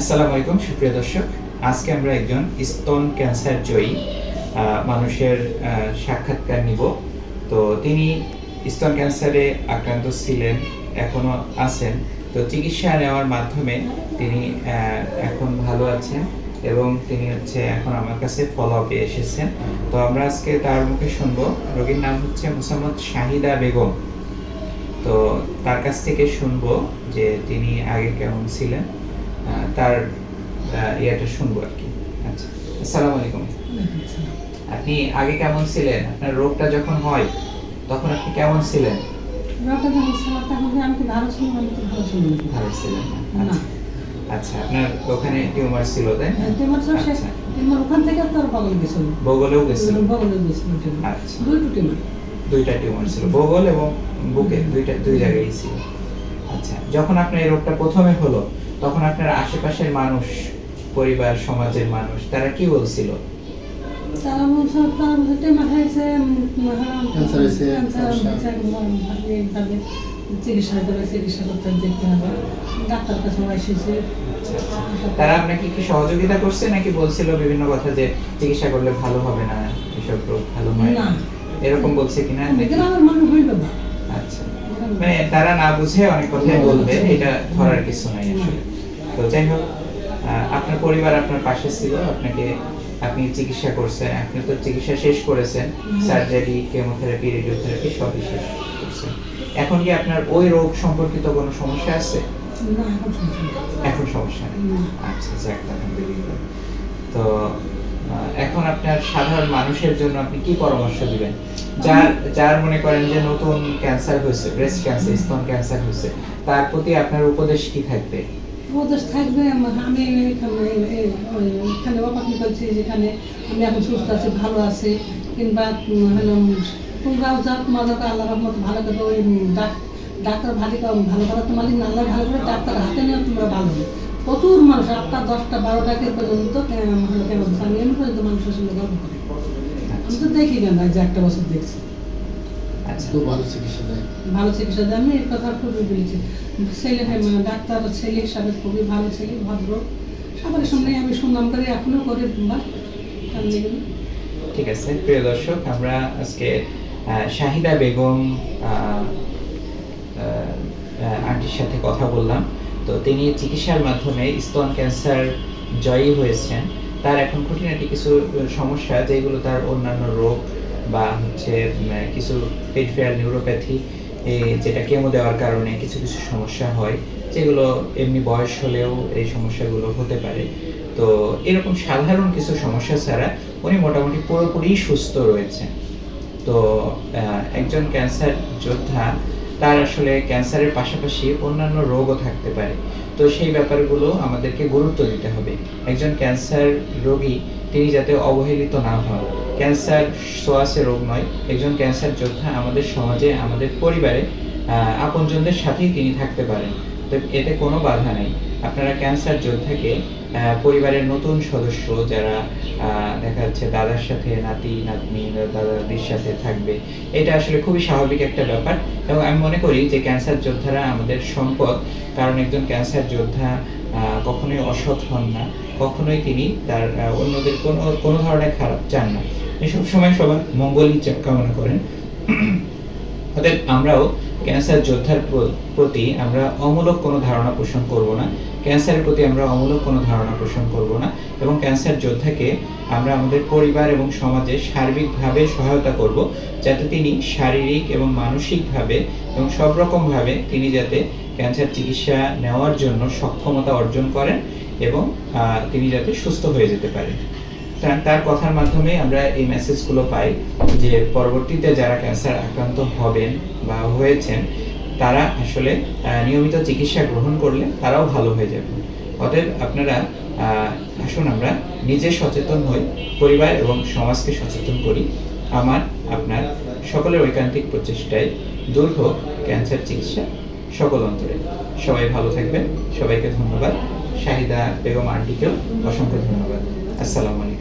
আসসালামু আলাইকুম, সুপ্রিয় দর্শক। আজকে আমরা একজন স্তন ক্যান্সার জয়ী মানুষের সাক্ষাৎকার নিব। তো তিনি স্তন ক্যান্সারে আক্রান্ত ছিলেন, এখনও আছেন। তো চিকিৎসা নেওয়ার মাধ্যমে তিনি এখন ভালো আছেন এবং তিনি হচ্ছে এখন আমার কাছে ফলো আপে এসেছেন। তো আমরা আজকে তার মুখে শুনব। রোগীর নাম হচ্ছে মুসাম্মদ শাহিদা বেগম। তো তার কাছ থেকে শুনব যে তিনি আগে কেমন ছিলেন। তার ইয়েটা শুনব আর কি। আচ্ছা আসসালামু আলাইকুম। আপনি আগে কেমন ছিলেন? আপনার রোগটা যখন হয় তখন আপনি কেমন ছিলেন? ভালো ছিলেন না? আচ্ছা আচ্ছা আপনার ওখানে টিউমার ছিল তাই টিউমার ছিল সে আচ্ছা। টিউমার ওখান থেকে তোর বগল গেছিল। বগলেও গেছিল। আচ্ছা। দুইটো টিউমার। দুইটা টিউমার ছিল বগল এবং বুকে দুইটা দুই জায়গায় ছিল। আচ্ছা যখন আপনার এই রোগটা প্রথমে হলো তখন আপনার আশেপাশের মানুষ পরিবার সমাজের মানুষ তারা কি বলছিল? তারা বলছে তারা বলছে টিউমার হয়েছে Cancer হয়েছে, ক্যান্সার সমস্যা। হয়েছে এইভাবে চিকিৎসা করে চিকিৎসা করতে দেখতে হবে। ডাক্তার কাছে এসেছে। আচ্ছা, আচ্ছা। তারা আপনাকে কি সহযোগিতা করছে নাকি বলছিল বিভিন্ন কথা যে চিকিৎসা করলে ভালো হবে না এসব রোগ ভালো হয় না? এরকম বলছে কিনা? গ্রামের মানুষ হইবে না। আচ্ছা। মানে তারা না বুঝে অনেক কথাই বলবে এটা ধরার কিছু নাই আসলে। তো যাই হোক আপনার পরিবার আপনার পাশে ছিল আপনাকে আপনি চিকিৎসা করছেন আপনি তো চিকিৎসা শেষ করেছেন সার্জারি কেমোথেরাপি রেডিওথেরাপি সবই শেষ করছেন। এখন কি আপনার ওই রোগ সম্পর্কিত কোনো সমস্যা আছে? এখন সমস্যা নেই। আচ্ছা যাক আলহামদুলিল্লাহ। তো এখন আপনার সাধারণ মানুষের জন্য আপনি কি পরামর্শ দিবেন? যার যার মনে করেন যে নতুন ক্যান্সার হয়েছে ব্রেস্ট ক্যান্সার স্তন ক্যান্সার হয়েছে, তার প্রতি আপনার উপদেশ কি থাকবে? উপদেশ থাকবে আমি এখানে এখানে করছি যেখানে আমি এখন সুস্থ আছি, ভালো আছি, কিংবা তোমরাও যাও তোমাদেরকে আল্লাহ রহমত, ভালো করে ওই ডাক্তার ভালো করে ভালো করে তোমার আল্লাহ ভালো করে ডাক্তার হাতে নিয়ে তোমরা ভালো। প্রচুর মানুষ, আটটা, দশটা, বারোটা পর্যন্ত কেমন পর্যন্ত মানুষের সঙ্গে গল্প করি। আমি তো দেখি কেন যে একটা বছর দেখছি। আচ্ছা। ভালো চিকিৎসা দেয়। ভালো চিকিৎসা দেয় আমি এই কথা খুবই বলেছি। ছেলে ডাক্তার ছেলে হিসাবে খুবই ভালো ছেলে ভদ্র। সবার সামনে আমি সুনাম করে এখনও করি বা ঠিক আছে প্রিয় দর্শক আমরা আজকে আহ, শাহিদা বেগম আহ, আহ, আন্টির সাথে কথা বললাম। তো তিনি চিকিৎসার মাধ্যমে স্তন ক্যান্সার জয়ী হয়েছেন। তার এখন খুঁটিনাটি কিছু সমস্যা যেগুলো তার অন্যান্য রোগ বা হচ্ছে কিছু পেরিফেরাল নিউরোপ্যাথি যেটা কেমো দেওয়ার কারণে কিছু কিছু সমস্যা হয়, যেগুলো এমনি বয়স হলেও এই সমস্যাগুলো হতে পারে। তো এরকম সাধারণ কিছু সমস্যা ছাড়া উনি মোটামুটি পুরোপুরি সুস্থ রয়েছেন। তো একজন ক্যান্সার যোদ্ধা তার আসলে ক্যান্সারের পাশাপাশি অন্যান্য রোগও থাকতে পারে। তো সেই ব্যাপারগুলো আমাদেরকে গুরুত্ব দিতে হবে। একজন ক্যান্সার রোগী, তিনি যাতে অবহেলিত না হন। ক্যান্সার সোয়াসে রোগ নয়, একজন ক্যান্সার যোদ্ধা আমাদের সমাজে, আমাদের পরিবারে আপনজনদের সাথেই তিনি থাকতে পারেন। এতে কোনো বাধা নেই। আপনারা ক্যান্সার যোদ্ধাকে পরিবারের নতুন সদস্য যারা দেখা যাচ্ছে দাদার সাথে নাতি, নাতনি, দাদা দাদির সাথে থাকবে, এটা আসলে খুবই স্বাভাবিক একটা ব্যাপার। এবং আমি মনে করি যে ক্যান্সার যোদ্ধারা আমাদের সম্পদ, কারণ একজন ক্যান্সার যোদ্ধা কখনোই অসৎ হন না, কখনোই তিনি তার অন্যদের কোনো কোনো ধরনের খারাপ চান না। এসব সময় সবার মঙ্গলই কামনা করেন। অতএব আমরাও ক্যান্সার যোদ্ধার প্রতি আমরা অমূলক কোনো ধারণা পোষণ করব না। ক্যান্সারের প্রতি আমরা অমূলক কোনো ধারণা পোষণ করব না এবং ক্যান্সার যোদ্ধাকে আমরা আমাদের পরিবার এবং সমাজে সার্বিকভাবে সহায়তা করব যাতে তিনি শারীরিক এবং মানসিকভাবে এবং সব রকমভাবে তিনি যাতে ক্যান্সার চিকিৎসা নেওয়ার জন্য সক্ষমতা অর্জন করেন এবং তিনি যাতে সুস্থ হয়ে যেতে পারেন। তার কথার মাধ্যমে আমরা এই মেসেজগুলো পাই যে পরবর্তীতে যারা ক্যান্সার আক্রান্ত হবেন বা হয়েছেন, তারা আসলে নিয়মিত চিকিৎসা গ্রহণ করলে তারাও ভালো হয়ে যাবেন। অতএব আপনারা আসুন আমরা নিজে সচেতন হই, পরিবার এবং সমাজকে সচেতন করি। আমার, আপনার সকলের ঐকান্তিক প্রচেষ্টায় দূর হোক ক্যান্সার চিকিৎসা সকল অন্তরে। সবাই ভালো থাকবেন। সবাইকে ধন্যবাদ। শাহিদা বেগম আন্টিকেও অসংখ্য ধন্যবাদ। আসসালামু আলাইকুম।